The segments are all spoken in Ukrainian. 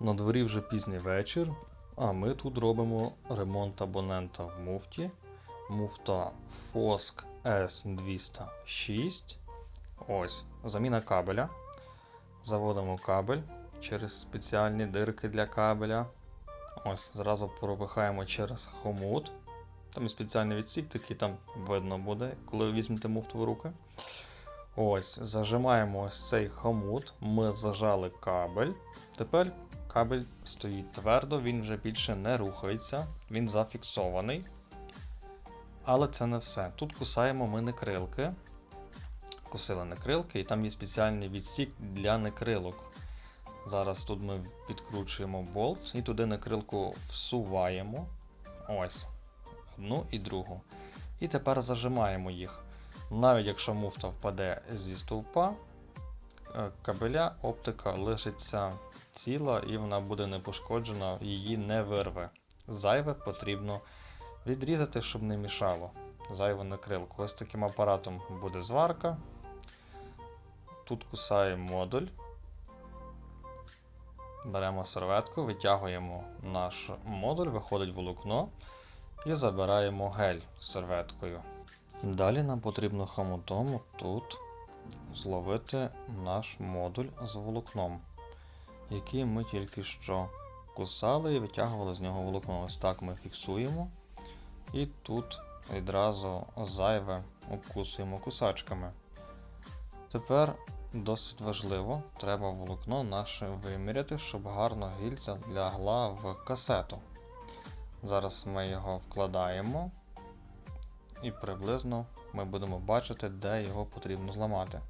На дворі вже пізній вечір, а ми тут робимо ремонт абонента в муфті. Муфта Fosk S206. Ось, заміна кабеля. Заводимо кабель через спеціальні дирки для кабеля. Ось, зразу пропихаємо через хомут. Там є спеціальний відсік, такий там видно буде, коли візьмете муфту в руки. Ось, зажимаємо ось цей хомут. Ми зажали кабель. Тепер кабель стоїть твердо, він вже більше не рухається, він зафіксований. Але це не все. Тут кусаємо ми некрилки. Кусили некрилки, і там є спеціальний відсік для некрилок. Зараз тут ми відкручуємо болт і туди некрилку всуваємо. Ось. Одну і другу. І тепер зажимаємо їх. Навіть якщо муфта впаде зі стовпа, е, кабеля оптика лишиться ціла і вона буде не пошкоджена, її не вирве. Зайве потрібно відрізати, щоб не мішало. Зайву накрилку. Ось таким апаратом буде зварка. Тут кусаємо модуль. Беремо серветку, витягуємо наш модуль, виходить волокно і забираємо гель серветкою. Далі нам потрібно хомутом тут зловити наш модуль з волокном, який ми тільки що кусали і витягували з нього волокно. Ось так ми фіксуємо. І тут відразу зайве обкусуємо кусачками. Тепер досить важливо, треба волокно наше виміряти, щоб гарно гільця лягла в касету. Зараз ми його вкладаємо і приблизно ми будемо бачити, де його потрібно зламати.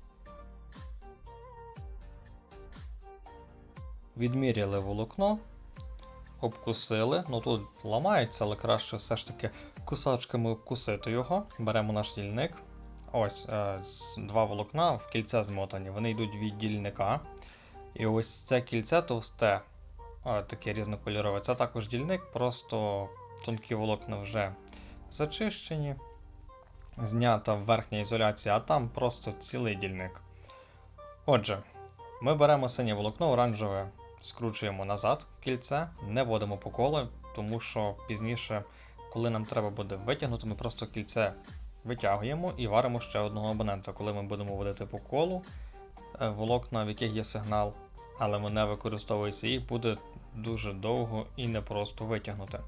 Відміряли волокно, обкусили. Ну тут ламається, але краще все ж таки кусачками обкусити його. Беремо наш дільник. Ось е, два волокна в кільце змотані. Вони йдуть від дільника. І ось це кільце товсте, е, таке різнокольорове. Це також дільник, просто тонкі волокна вже зачищені. Знята верхня ізоляція, а там просто цілий дільник. Отже, ми беремо синє волокно, оранжеве скручуємо назад в кільце, не водимо по колу, тому що пізніше, коли нам треба буде витягнути, ми просто кільце витягуємо і варимо ще одного абонента. Коли ми будемо водити по колу е, волокна, в яких є сигнал, але ми не використовується їх, буде дуже довго і непросто витягнути.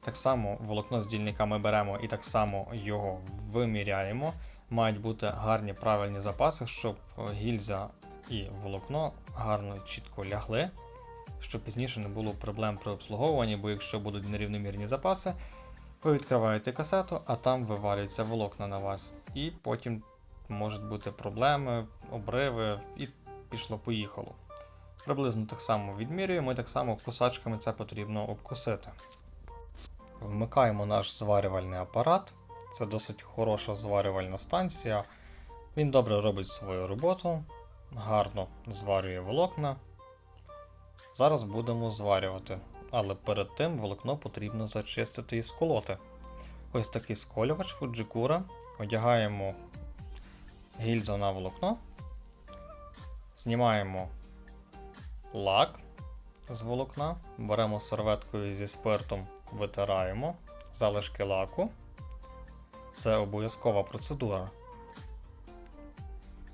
Так само волокно з дільника ми беремо і так само його виміряємо. Мають бути гарні правильні запаси, щоб гільза і волокно гарно чітко лягли, щоб пізніше не було проблем при обслуговуванні, бо якщо будуть нерівномірні запаси, ви відкриваєте касету, а там вивалюються волокна на вас. І потім можуть бути проблеми, обриви, і пішло-поїхало. Приблизно так само відмірюємо, і так само кусачками це потрібно обкусити. Вмикаємо наш зварювальний апарат. Це досить хороша зварювальна станція. Він добре робить свою роботу, гарно зварює волокна. Зараз будемо зварювати, але перед тим волокно потрібно зачистити і сколоти. Ось такий сколювач Fujikura. Одягаємо гільзу на волокно, знімаємо лак з волокна, беремо серветкою зі спиртом, витираємо залишки лаку. Це обов'язкова процедура.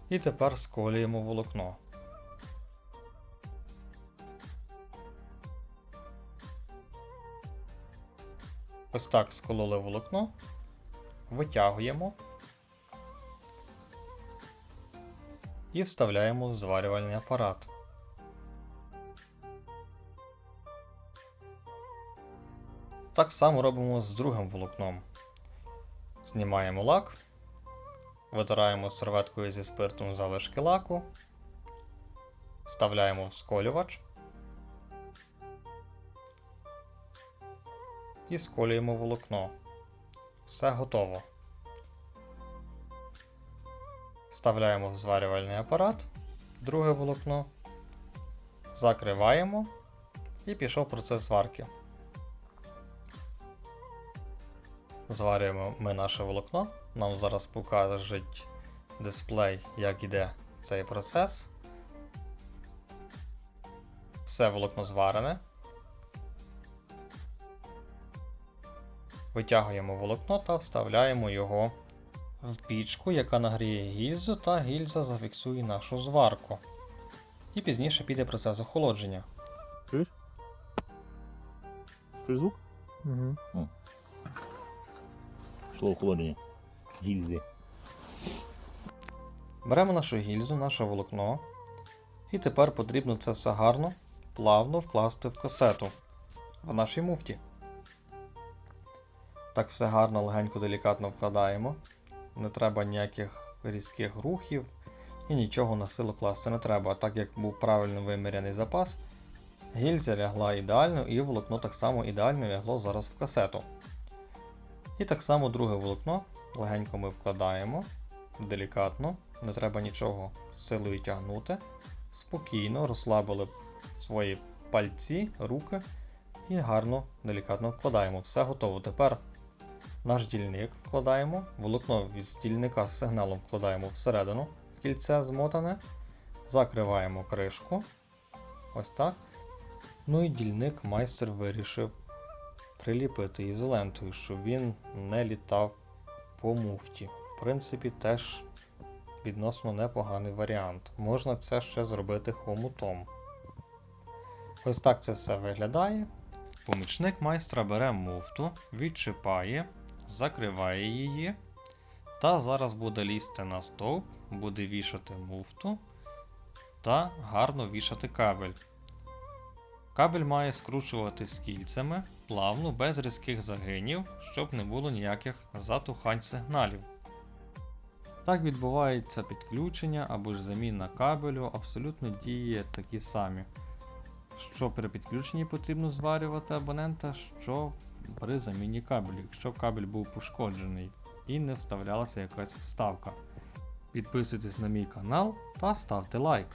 І тепер сколюємо волокно. Ось так скололи волокно, витягуємо. І вставляємо в зварювальний апарат. Так само робимо з другим волокном. Знімаємо лак, витираємо серветкою зі спиртом залишки лаку, вставляємо в сколювач і сколюємо волокно. Все готово. Вставляємо в зварювальний апарат, друге волокно, закриваємо і пішов процес зварки. Зварюємо ми наше волокно. Нам зараз покажуть дисплей, як іде цей процес. Все волокно зварене. Витягуємо волокно та вставляємо його в пічку, яка нагріє гільзу, та гільза зафіксує нашу зварку. І пізніше піде процес охолодження. Чуєш? Чуєш звук? Угу. Пішло охолодження. Гільзи. Беремо нашу гільзу, наше волокно. І тепер потрібно це все гарно, плавно вкласти в касету в нашій муфті. Так все гарно, легенько, делікатно вкладаємо. Не треба ніяких різких рухів і нічого на силу класти не треба. Так як був правильно виміряний запас, гільза лягла ідеально і волокно так само ідеально лягло зараз в касету. І так само друге волокно легенько ми вкладаємо, делікатно, не треба нічого з силою тягнути. Спокійно розслабили свої пальці, руки і гарно, делікатно вкладаємо. Все готово. Тепер наш дільник вкладаємо, волокно з дільника з сигналом вкладаємо всередину в кільце змотане, закриваємо кришку. Ось так. Ну і дільник майстер вирішив приліпити ізолентою, щоб він не літав по муфті. В принципі, теж відносно непоганий варіант. Можна це ще зробити хомутом. Ось так це все виглядає. Помічник майстра бере муфту, відчіпає, закриває її. Та зараз буде лізти на стовп, буде вішати муфту та гарно вішати кабель. Кабель має скручуватись кільцями плавно, без різких загинів, щоб не було ніяких затухань сигналів. Так відбувається підключення або ж заміна кабелю, абсолютно діє такі самі. Що при підключенні потрібно зварювати абонента, що при заміні кабелю, якщо кабель був пошкоджений і не вставлялася якась вставка. Підписуйтесь на мій канал та ставте лайк.